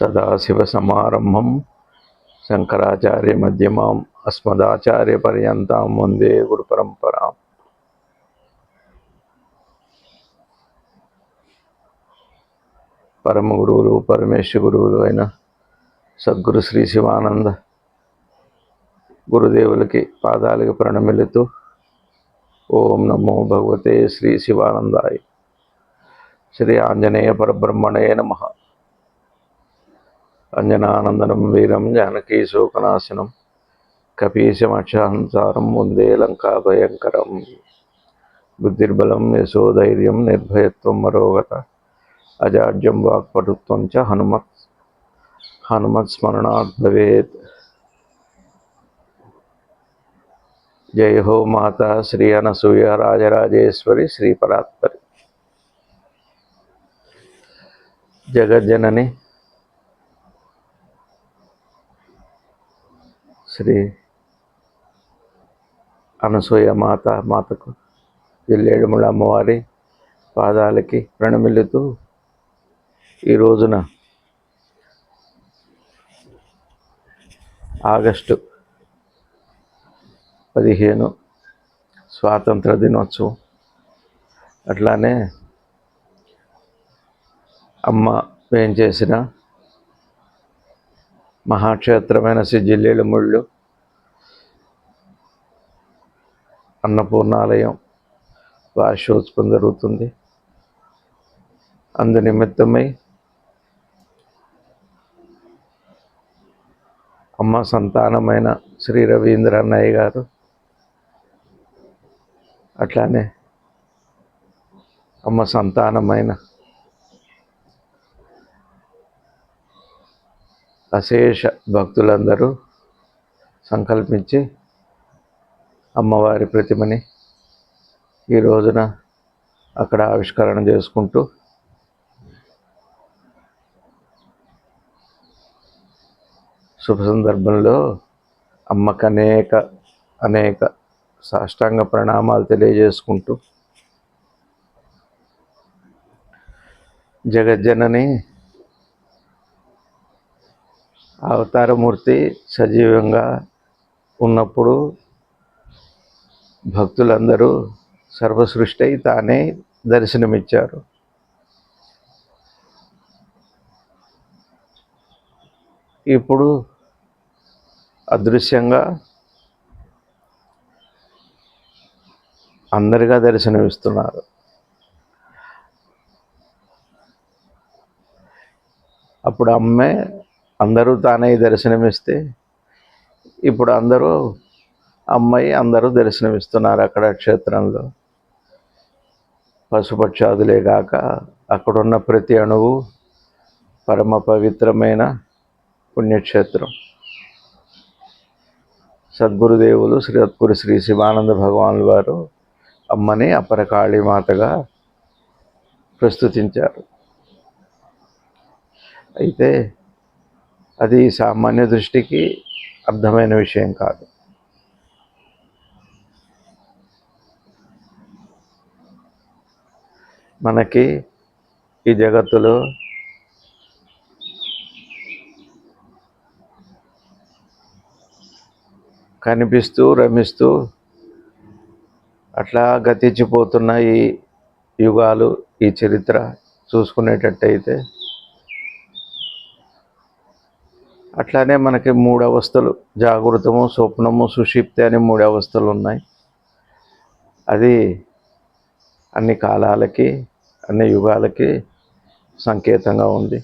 సదాశివసమారంభం శంకరాచార్యమధ్యమాం అస్మదాచార్యపర్యంతం వందే గురుపరంపరాం పరమ గురువులు పరమేశ్వర గురువులు అయిన సద్గురు శ్రీ శివానంద గురుదేవులకి పాదాలకి ప్రణమిల్లుతూ ఓం నమో భగవతే శ్రీ శివానందాయ. శ్రీ ఆంజనేయ పరబ్రహ్మణే నమ. అంజనానందనం వీరం జానకీ శోకనాశనం కపీశమక్షహంసారం ముందే లంకా భయంకరం బుద్ధిర్బలం యశోధైర్యం నిర్భయత్వం మరోగత అజాడ్యం వాక్పటుత్వం చ హనుమత్ హనుమత్ స్మరణాత్ భవేత్ జయ హో మాత శ్రీ అనసూయ రాజరాజేశ్వరి శ్రీ పరాత్పరి జగజ్జనని శ్రీ అనసూయ మాత మాతకు జిల్లేడుముల అమ్మవారి పాదాలకి ప్రణమిల్లుతూ ఈ రోజున ఆగస్టు పదిహేను స్వాతంత్ర దినోత్సవం. అట్లానే అమ్మ ఏం చేసినా మహాక్షేత్రమైన సిజిల్లేలు ముళ్ళు అన్నపూర్ణాలయం వార్షోత్సవం జరుగుతుంది. అందు నిమిత్తమై అమ్మ సంతానమైన శ్రీ రవీంద్ర అన్నయ్య గారు అట్లానే అమ్మ సంతానమైన అశేష భక్తులందరూ సంకల్పించి అమ్మవారి ప్రతిమని ఈ రోజున అక్కడ ఆవిష్కరణ చేసుకుంటూ శుభ సందర్భంలో అమ్మకు అనేక అనేక సాష్టాంగ ప్రణామాలు తెలియజేసుకుంటూ జగజ్జనని అవతారమూర్తి సజీవంగా ఉన్నప్పుడు భక్తులందరూ సర్వసృష్టి అయి తానే దర్శనమిచ్చారు. ఇప్పుడు అదృశ్యంగా అందరిగా దర్శనమిస్తున్నారు. అప్పుడు అమ్మే అందరూ తానే దర్శనమిస్తే ఇప్పుడు అందరూ అమ్మాయి అందరూ దర్శనమిస్తున్నారు అక్కడ క్షేత్రంలో. పశుపక్షాదులే కాక అక్కడున్న ప్రతి అణువు పరమ పవిత్రమైన పుణ్యక్షేత్రం. సద్గురుదేవులు శ్రీ సద్గురు శ్రీ శివానంద భగవానుల వారు అమ్మని అపర కాళీమాతగా ప్రస్తుతించారు. అయితే అది సామాన్య దృష్టికి అర్థమైన విషయం కాదు. మనకి ఈ జగత్తులో కనిపిస్తూ రమిస్తూ అట్లా గతించిపోతున్న ఈ యుగాలు ఈ చరిత్ర చూసుకునేటట్టయితే అట్లానే మనకి మూడు అవస్థలు జాగృతము స్వప్నము సుషిప్తి అని మూడు అవస్థలు ఉన్నాయి. అది అన్ని కాలాలకి అన్ని యుగాలకి సంకేతంగా ఉంది.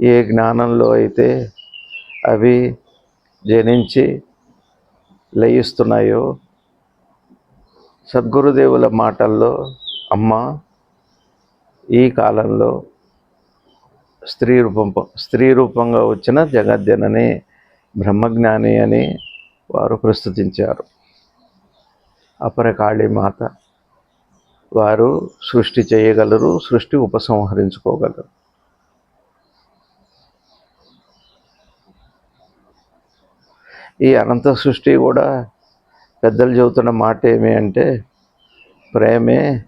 ఏ జ్ఞానంలో అయితే అవి జనించి లయిస్తున్నాయో సద్గురుదేవుల మాటల్లో అమ్మ ఈ కాలంలో స్త్రీ రూపం స్త్రీ రూపంగా వచ్చిన జగజ్జనని బ్రహ్మజ్ఞాని అని వారు ప్రస్తుతించారు. అపర కాళీమాత వారు సృష్టి చేయగలరు సృష్టి ఉపసంహరించుకోగలరు. ఈ అనంత సృష్టి కూడా పెద్దలు చెబుతున్న మాట ఏమి అంటే ప్రేమే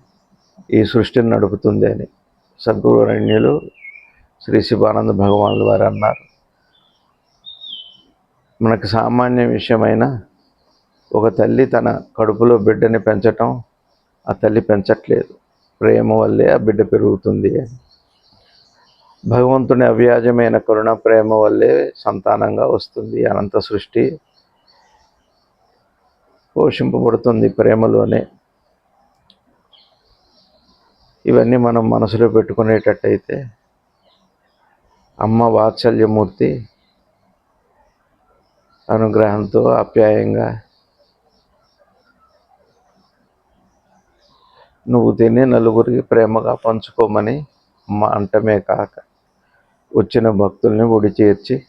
ఈ సృష్టిని నడుపుతుంది అని. సద్గురువరణ్యులు శ్రీ శివానంద భగవానుల వారు అన్నారు. మనకు సామాన్య విషయమైన ఒక తల్లి తన కడుపులో బిడ్డని పెంచటం ఆ తల్లి పెంచట్లేదు. ప్రేమ వల్లే ఆ బిడ్డ పెరుగుతుంది అని. భగవంతుని అవ్యాజమైన కరుణ ప్రేమ వల్లే సంతానంగా వస్తుంది. అనంత సృష్టి పోషింపబడుతుంది ప్రేమలోనే. ఇవన్నీ మనం మనసులో పెట్టుకునేటట్టయితే అమ్మ వాత్సల్యమూర్తి అనుగ్రహంతో ఆప్యాయంగా నువ్వు తిని నలుగురికి ప్రేమగా పంచుకోమని అమ్మ అంటమే కాక వచ్చిన భక్తుల్ని ఒడి చేర్చి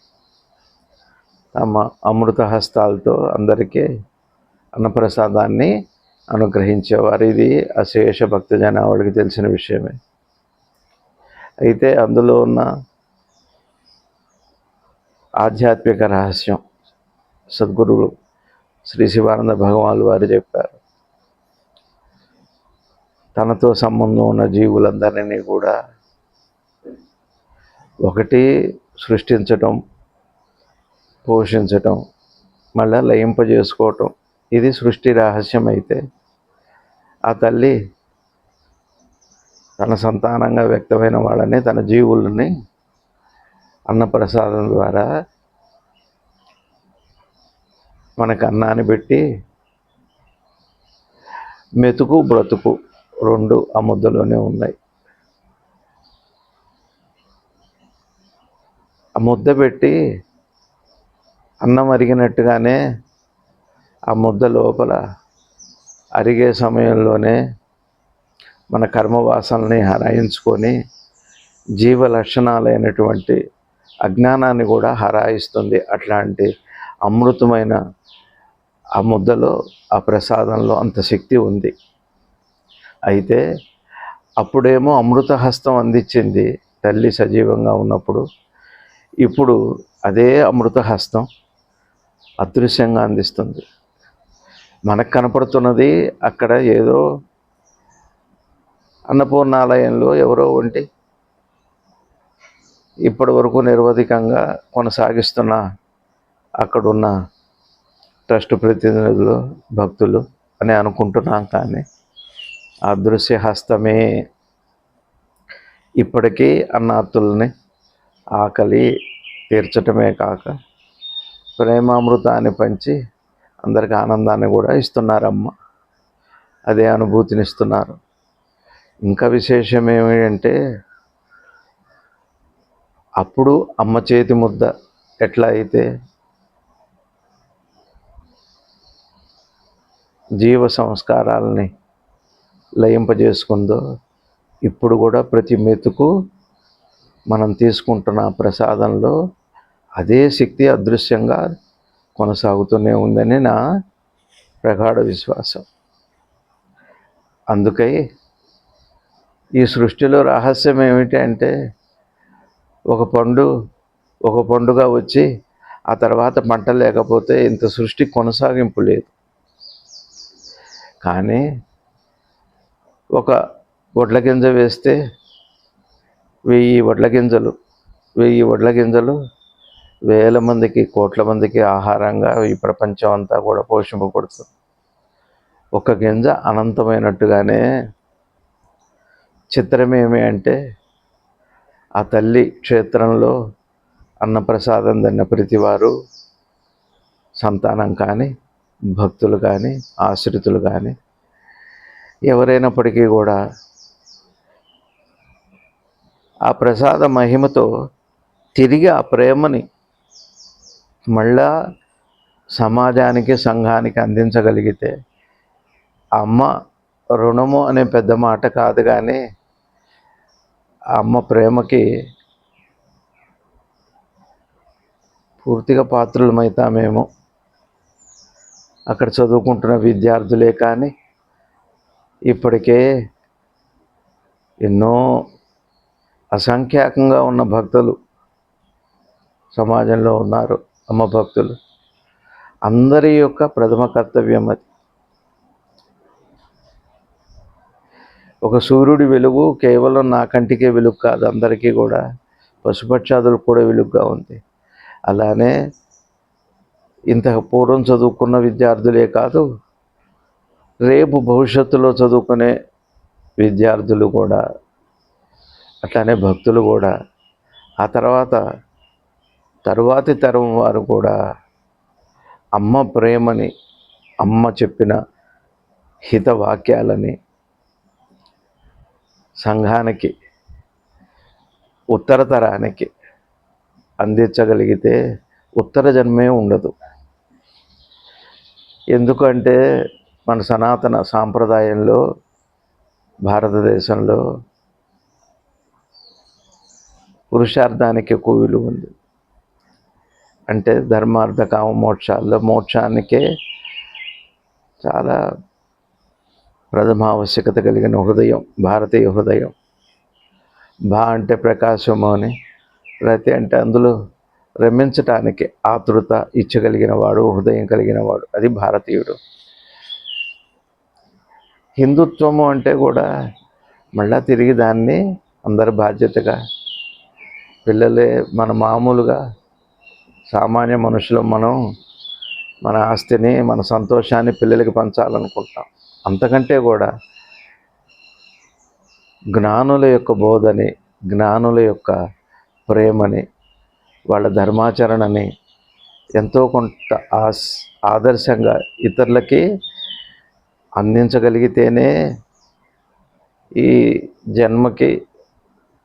తమ అమృత హస్తాలతో అందరికీ అన్నప్రసాదాన్ని అనుగ్రహించేవారు. ఇది అశేష భక్త తెలిసిన విషయమే. అయితే అందులో ఉన్న ఆధ్యాత్మిక రహస్యం. సద్గురువు శ్రీ శివానంద భగవాన్లు వారు చెప్పారు. తనతో సంబంధం ఉన్న జీవులందరినీ కూడా ఒకటి సృష్టించటం పోషించటం మళ్ళా లయింపజేసుకోవటం. ఇది సృష్టి రహస్యం అయితే ఆ తల్లి తన సంతానంగా వ్యక్తమైన వాళ్ళని తన జీవులని అన్నప్రసాదం ద్వారా మనకు అన్నాన్ని పెట్టి మెతుకు బ్రతుకు రెండు ఆ ముద్దలోనే ఉన్నాయి. ఆ ముద్ద పెట్టి అన్నం అరిగినట్టుగానే ఆ ముద్ద లోపల అరిగే సమయంలోనే మన కర్మవాసనల్ని హరాయించుకొని జీవ లక్షణాలైనటువంటి అజ్ఞానాన్ని కూడా హరాయిస్తుంది. అట్లాంటి అమృతమైన ఆ ముద్దలో ఆ ప్రసాదంలో అంత శక్తి ఉంది. అయితే అప్పుడేమో అమృతహస్తం అందించింది తల్లి సజీవంగా ఉన్నప్పుడు. ఇప్పుడు అదే అమృతహస్తం అదృశ్యంగా అందిస్తుంది. మనకు కనపడుతున్నది అక్కడ ఏదో అన్నపూర్ణాలయంలో ఎవరో ఉంటే ఇప్పటి వరకు నిరవధికంగా కొనసాగిస్తున్న అక్కడున్న ట్రస్ట్ ప్రతినిధులు భక్తులు అని అనుకుంటున్నాం కానీ అదృశ్య హస్తమే ఇప్పటికీ అన్నార్తుల్ని ఆకలి తీర్చటమే కాక ప్రేమామృతాన్ని పంచి అందరికి ఆనందాన్ని కూడా ఇస్తున్నారమ్మ. అదే అనుభూతిని ఇస్తున్నారు ఇంకా విశేషం ఏమిటంటే అప్పుడు అమ్మ చేతి ముద్ద ఎట్లా అయితే జీవ సంస్కారాలని లయింపజేసుకుందో ఇప్పుడు కూడా ప్రతి మెతుకు మనం తీసుకుంటున్న ప్రసాదంలో అదే శక్తి అదృశ్యంగా కొనసాగుతూనే ఉందని నా ప్రగాఢ విశ్వాసం. అందుకై ఈ సృష్టిలో రహస్యం ఏమిటి అంటే ఒక పండు ఒక పండుగ వచ్చి ఆ తర్వాత పంట లేకపోతే ఇంత సృష్టి కొనసాగింపు లేదు. కానీ ఒక వడ్ల గింజ వేస్తే వెయ్యి వడ్ల గింజలు వెయ్యి వడ్ల గింజలు వేల మందికి కోట్ల మందికి ఆహారంగా ఈ ప్రపంచం అంతా కూడా పోషింపబడుతుంది. ఒక గింజ అనంతమైనట్టుగానే చిత్రమేమి అంటే ఆ తల్లి క్షేత్రంలో అన్నప్రసాదం తిన్న ప్రతివారు సంతానం కానీ భక్తులు కానీ ఆశ్రితులు కానీ ఎవరైనప్పటికీ కూడా ఆ ప్రసాద మహిమతో తిరిగి ఆ ప్రేమని మళ్ళా సమాజానికి సంఘానికి అందించగలిగితే అమ్మ రుణము అనే పెద్ద మాట కాదు కానీ ఆ అమ్మ ప్రేమకి పూర్తిగా పాత్రులమవుతామేమో అక్కడ చదువుకుంటున్న విద్యార్థులే కానీ ఇప్పటికే ఎన్నో అసంఖ్యాకంగా ఉన్న భక్తులు సమాజంలో ఉన్నారు అమ్మ భక్తులు. అందరి యొక్క ప్రథమ కర్తవ్యం అది. ఒక సూర్యుడి వెలుగు కేవలం నా కంటికే వెలుగు కాదు అందరికీ కూడా. పశుపక్షాదులకు కూడా వెలుగుగా ఉంది. అలానే ఇంత పూర్వం చదువుకున్న విద్యార్థులే కాదు రేపు భవిష్యత్తులో చదువుకునే విద్యార్థులు కూడా అట్లానే భక్తులు కూడా. ఆ తర్వాత తరువాతి తరం వారు కూడా అమ్మ ప్రేమని అమ్మ చెప్పిన హితవాక్యాలని సంఘానికి ఉత్తర తరానికి అందించగలిగితే ఉత్తర జన్మే ఉండదు. ఎందుకంటే మన సనాతన సాంప్రదాయంలో భారతదేశంలో పురుషార్థానికి ఎక్కువ విలువ ఉంది. అంటే ధర్మార్థ కామ మోక్షాల్లో మోక్షానికే చాలా ప్రథమావశ్యకత కలిగిన హృదయం భారతీయ హృదయం. భా అంటే ప్రకాశము అని రతి అంటే అందులో రమించటానికి ఆతృత ఇచ్చగలిగిన వాడు హృదయం కలిగిన వాడు. అది భారతీయుడు. హిందుత్వము అంటే కూడా మళ్ళా తిరిగి దాన్ని అందరి బాధ్యతగా పిల్లలే మన మామూలుగా సామాన్య మనుషులు మనం మన ఆస్తిని మన సంతోషాన్ని పిల్లలకి పంచాలనుకుంటాం అంతకంటే కూడా జ్ఞానుల యొక్క బోధని జ్ఞానుల యొక్క ప్రేమని వాళ్ళ ధర్మాచరణని ఎంతో కొంత ఆస్ ఆదర్శంగా ఇతరులకి అందించగలిగితేనే ఈ జన్మకి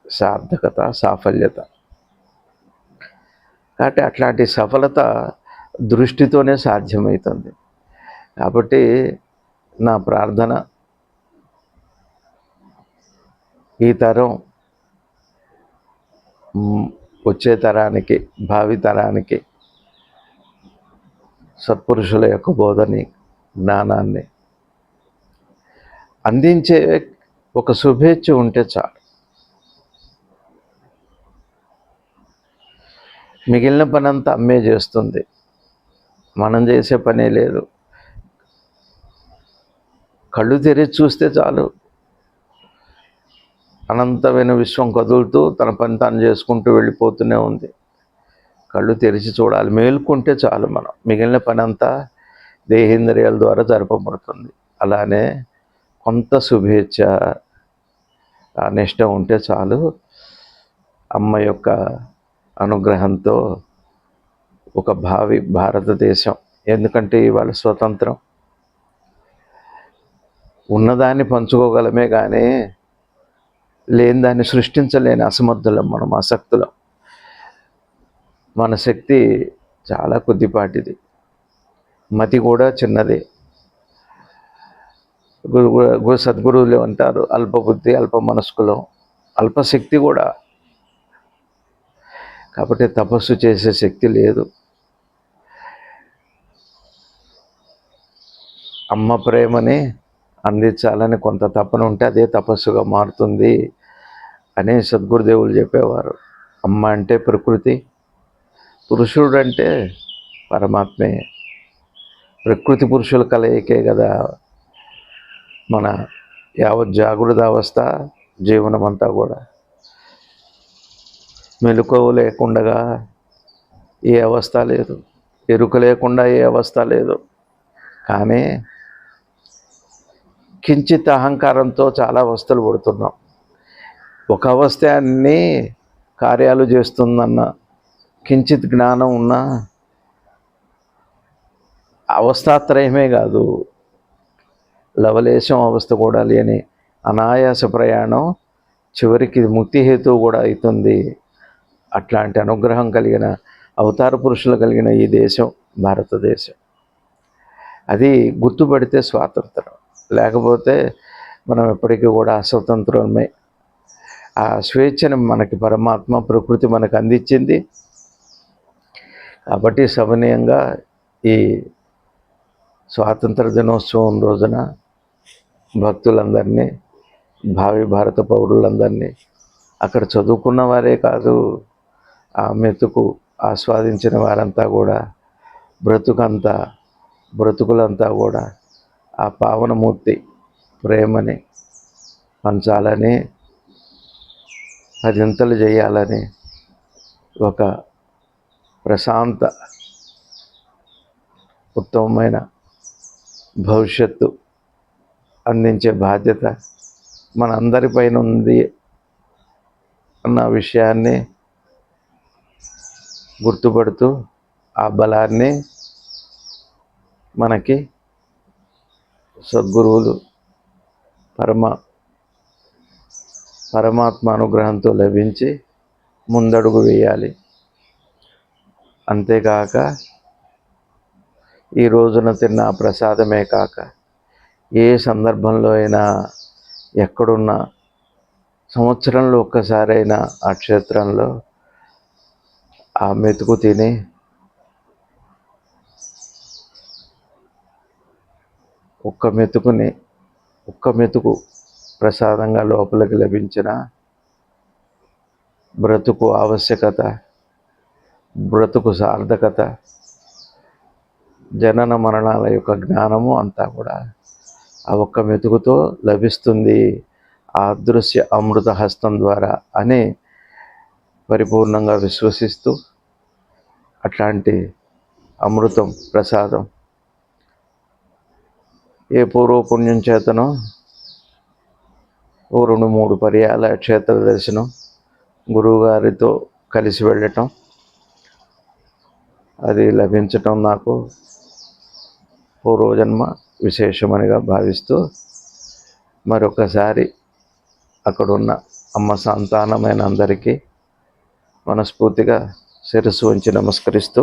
సార్థకత సాఫల్యత. కాబట్టి అట్లాంటి సఫలత దృష్టితోనే సాధ్యమవుతుంది. కాబట్టి నా ప్రార్థన ఈ తరం వచ్చే తరానికి భావి తరానికి సత్పురుషుల యొక్క బోధని జ్ఞానాన్ని అందించే ఒక శుభేచ్ఛ ఉంటే చాలు. మిగిలిన పనంతా అమ్మే చేస్తుంది. మనం చేసే పనే లేదు. కళ్ళు తెరిచి చూస్తే చాలు. అనంతమైన విశ్వం కదులుతూ తన పని తాను చేసుకుంటూ వెళ్ళిపోతూనే ఉంది. కళ్ళు తెరిచి చూడాలి. మేల్కుంటే చాలు మనం. మిగిలిన పని అంతా దేహేంద్రియాల ద్వారా జరపబడుతుంది. అలానే కొంత శుభేచ్ఛ ఆ నిష్ట ఉంటే చాలు. అమ్మ యొక్క అనుగ్రహంతో ఒక భావి భారతదేశం. ఎందుకంటే ఇవాళ స్వతంత్రం. ఉన్నదాన్ని పంచుకోగలమే కానీ లేని దాన్ని సృష్టించలేని అసమర్థులం మనం అసక్తులం మన శక్తి చాలా కొద్దిపాటిది. మతి కూడా చిన్నది. గురు గురు సద్గురువులు అంటారు అల్పబుద్ధి అల్ప మనస్కులం అల్పశక్తి కూడా. కాబట్టి తపస్సు చేసే శక్తి లేదు. అమ్మ ప్రేమని అందించాలని కొంత తపన ఉంటే అదే తపస్సుగా మారుతుంది అని సద్గురుదేవులు చెప్పేవారు. అమ్మ అంటే ప్రకృతి పురుషుడు అంటే పరమాత్మే. ప్రకృతి పురుషుల కలయికే కదా మన యావత్ జాగృత అవస్థ జీవనం అంతా కూడా. మెలకువ లేకుండా ఏ అవస్థ లేదు. ఎరుక లేకుండా ఏ అవస్థ లేదు. కానీ కించిత్ అహంకారంతో చాలా అవస్థలు పడుతున్నాం. ఒక అవస్థ అన్ని కార్యాలు చేస్తుందన్న కించిత్ జ్ఞానం ఉన్న అవస్థాత్రయమే కాదు లవలేశం అవస్థ కూడా లేని అనాయాస ప్రయాణం చివరికి ఇది ముక్తి కూడా అవుతుంది. అట్లాంటి అనుగ్రహం కలిగిన అవతార పురుషులు కలిగిన ఈ దేశం భారతదేశం. అది గుర్తుపడితే స్వాతంత్రం. లేకపోతే మనం ఎప్పటికీ కూడా అస్వతంత్రమే ఆ స్వేచ్ఛను మనకి పరమాత్మ ప్రకృతి మనకు అందించింది. కాబట్టి సమనీయంగా ఈ స్వాతంత్ర దినోత్సవం రోజున భక్తులందరినీ భావి భారత పౌరులందరినీ అక్కడ చదువుకున్న వారే కాదు ఆ మెతుకు ఆస్వాదించిన వారంతా కూడా బ్రతుకంతా బ్రతుకులంతా కూడా ఆ పావనమూర్తి ప్రేమని పంచాలని పదింతలు చేయాలని ఒక ప్రశాంత ఉత్తమమైన భవిష్యత్తు అందించే బాధ్యత మన అందరిపైన ఉంది అన్న విషయాన్ని గుర్తుపడుతూ ఆ బలాన్ని మనకి సద్గురువులు పరమ పరమాత్మ అనుగ్రహంతో లభించి ముందడుగు వేయాలి. అంతేకాక ఈ రోజున తిన్న ప్రసాదమే కాక ఏ సందర్భంలో అయినా ఎక్కడున్నా సంవత్సరంలో ఒక్కసారైనా ఆ క్షేత్రంలో ఆ మెతుకు తిని ఒక్క మెతుకుని ఒక్క మెతుకు ప్రసాదంగా లోపలికి లభించిన బ్రతుకు ఆవశ్యకత బ్రతుకు సార్థకత జనన మరణాల యొక్క జ్ఞానము అంతా కూడా ఆ ఒక్క మెతుకుతో లభిస్తుంది. ఆ అదృశ్య అమృత హస్తం ద్వారా అని పరిపూర్ణంగా విశ్వసిస్తూ అట్లాంటి అమృతం ప్రసాదం ఏ పూర్వపుణ్యం చేతనో ఓ రెండు మూడు పర్యాల క్షేత్ర దర్శనం గురువుగారితో కలిసి వెళ్ళటం అది లభించటం నాకు పూర్వజన్మ విశేషమనిగా భావిస్తూ మరొకసారి అక్కడున్న అమ్మ సంతానమైన అందరికీ మనస్ఫూర్తిగా శిరస్సు ఉంచి నమస్కరిస్తూ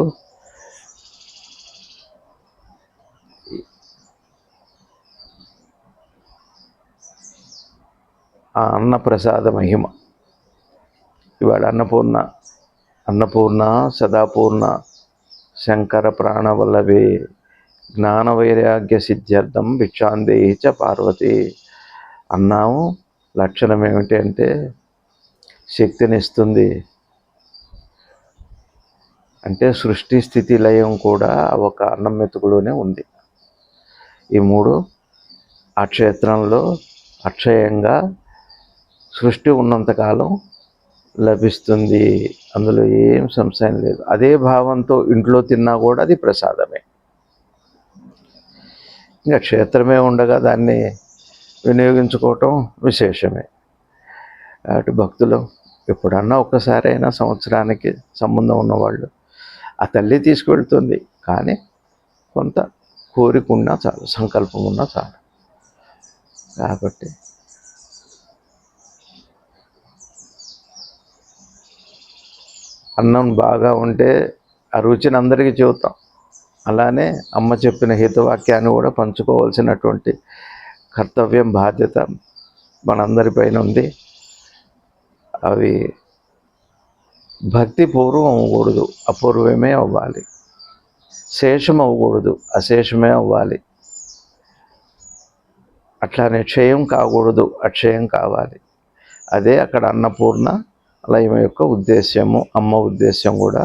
ఆ అన్నప్రసాద మహిమ. ఇవాళ అన్నపూర్ణ అన్నపూర్ణ సదాపూర్ణ శంకర ప్రాణవల్లభే జ్ఞాన వైరాగ్య సిద్ధ్యర్థం భిక్షాందేహి చ పార్వతి. అన్నాము లక్షణం ఏమిటి అంటే శక్తినిస్తుంది. అంటే సృష్టి స్థితి లయం కూడా ఒక అన్నం మెతుకులోనే ఉంది. ఈ మూడు ఆ క్షేత్రంలో అక్షయంగా సృష్టి ఉన్నంతకాలం లభిస్తుంది. అందులో ఏం సంశయం లేదు. అదే భావంతో ఇంట్లో తిన్నా కూడా అది ప్రసాదమే. ఇంకా క్షేత్రమే ఉండగా దాన్ని వినియోగించుకోవటం విశేషమే. కాబట్టి భక్తులు ఎప్పుడన్నా ఒక్కసారైనా సంవత్సరానికి సంబంధం ఉన్నవాళ్ళు ఆ తల్లి తీసుకువెళ్తుంది కానీ కొంత కోరిక ఉన్నా చాలు సంకల్పం ఉన్నా చాలు. కాబట్టి అన్నం బాగా ఉంటే ఆ రుచిని అందరికీ చెబుతాం. అలానే అమ్మ చెప్పిన హితవాక్యాన్ని కూడా పంచుకోవాల్సినటువంటి కర్తవ్యం బాధ్యత మనందరిపైన ఉంది. అవి భక్తి పూర్వం అవ్వకూడదు అపూర్వమే అవ్వాలి. శేషం అవ్వకూడదు అశేషమే అవ్వాలి. అట్లానే క్షయం కాకూడదు అక్షయం కావాలి. అదే అక్కడ అన్నపూర్ణ లయం యొక్క ఉద్దేశ్యము అమ్మ ఉద్దేశ్యం కూడా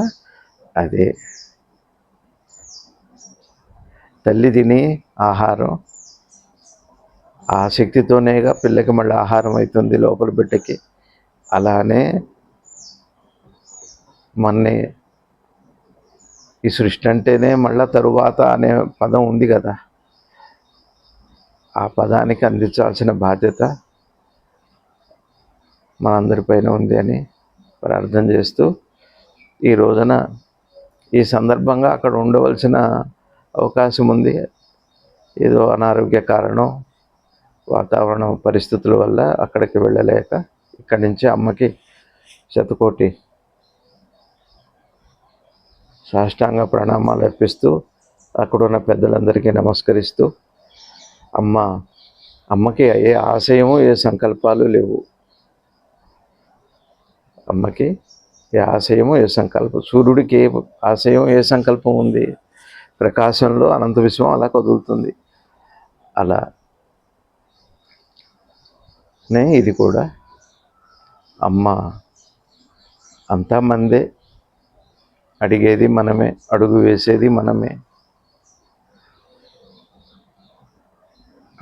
అదే. తల్లి తిని ఆహారం ఆ శక్తితోనేగా పిల్లకి మళ్ళీ ఆహారం అవుతుంది లోపల బిడ్డకి. అలానే మన్ని ఈ సృష్టి అంటేనే మళ్ళా తరువాత అనే పదం ఉంది కదా. ఆ పదానికి అందించాల్సిన బాధ్యత మనందరిపైన ఉంది అని ప్రార్థన చేస్తూ ఈ రోజున ఈ సందర్భంగా అక్కడ ఉండవలసిన అవకాశం ఉంది. ఏదో అనారోగ్య కారణం వాతావరణం పరిస్థితుల వల్ల అక్కడికి వెళ్ళలేక ఇక్కడి నుంచి అమ్మకి శతకోటి సాష్టాంగ ప్రణామాలు అర్పిస్తూ అక్కడున్న పెద్దలందరికీ నమస్కరిస్తూ అమ్మ అమ్మకి ఏ ఆశయము ఏ సంకల్పాలు లేవు. అమ్మకి ఏ ఆశయము ఏ సంకల్పం. సూర్యుడికి ఏ ఆశయం ఏ సంకల్పం ఉంది? ప్రకాశంలో అనంత విశ్వం అలా కదులుతుంది. అలా. నే ఇది కూడా. అమ్మ అంతా మందే. అడిగేది మనమే. అడుగు వేసేది మనమే.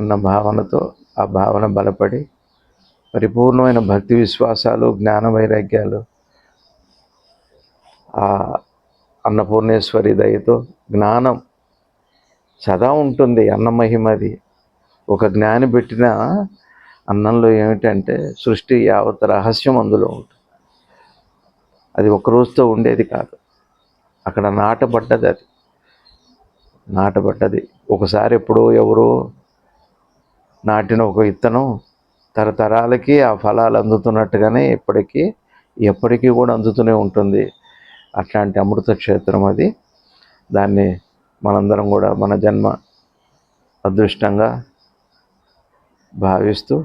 అన్న భావనతో ఆ భావన బలపడి పరిపూర్ణమైన భక్తి విశ్వాసాలు జ్ఞాన వైరాగ్యాలు ఆ అన్నపూర్ణేశ్వరి దయతో జ్ఞానం సదా ఉంటుంది అన్న మహిమది ఒక జ్ఞాని పెట్టిన అన్నంలో ఏమిటంటే సృష్టి యావత్ రహస్యం అందులో ఉంటుంది. అది ఒక రోజుతో ఉండేది కాదు. అక్కడ నాటబడ్డది అది. నాటబడ్డది. ఒకసారి ఎప్పుడో ఎవరో నాటిన ఒక విత్తనం తరతరాలకి ఆ ఫలాలు అందుతున్నట్టుగానే ఇప్పటికీ ఎప్పటికీ కూడా అందుతూనే ఉంటుంది. అట్లాంటి అమృత క్షేత్రం అది. దాన్ని మనందరం కూడా మన జన్మ అదృష్టంగా భావిస్తూ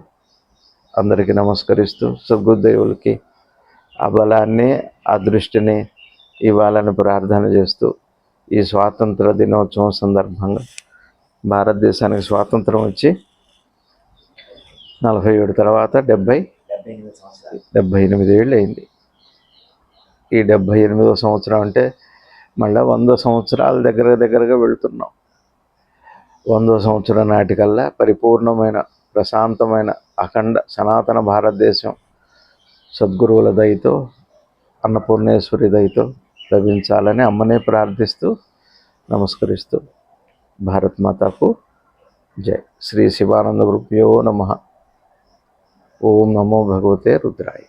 అందరికీ నమస్కరిస్తూ సద్గుదేవులకి ఆ బలాన్ని ఆ దృష్టిని ఇవ్వాలని ప్రార్థన చేస్తూ ఈ స్వాతంత్ర దినోత్సవం సందర్భంగా భారతదేశానికి స్వాతంత్రం వచ్చి నలభై ఏడు తర్వాత డెబ్భై డెబ్బై ఎనిమిది డెబ్భై ఎనిమిది ఏళ్ళు అయింది ఈ డెబ్భై ఎనిమిదో సంవత్సరం అంటే మళ్ళీ వంద సంవత్సరాల దగ్గర దగ్గరగా వెళుతున్నాం. వందో సంవత్సరం నాటికల్లా పరిపూర్ణమైన ప్రశాంతమైన అఖండ సనాతన భారతదేశం సద్గురువుల దయతో అన్నపూర్ణేశ్వరి దయతో లభించాలని అమ్మనే ప్రార్థిస్తూ నమస్కరిస్తూ భారత్ మాతాకు జై. శ్రీ శివానంద గురుభ్యో నమ. ఓం నమో భగవతే రుద్రాయ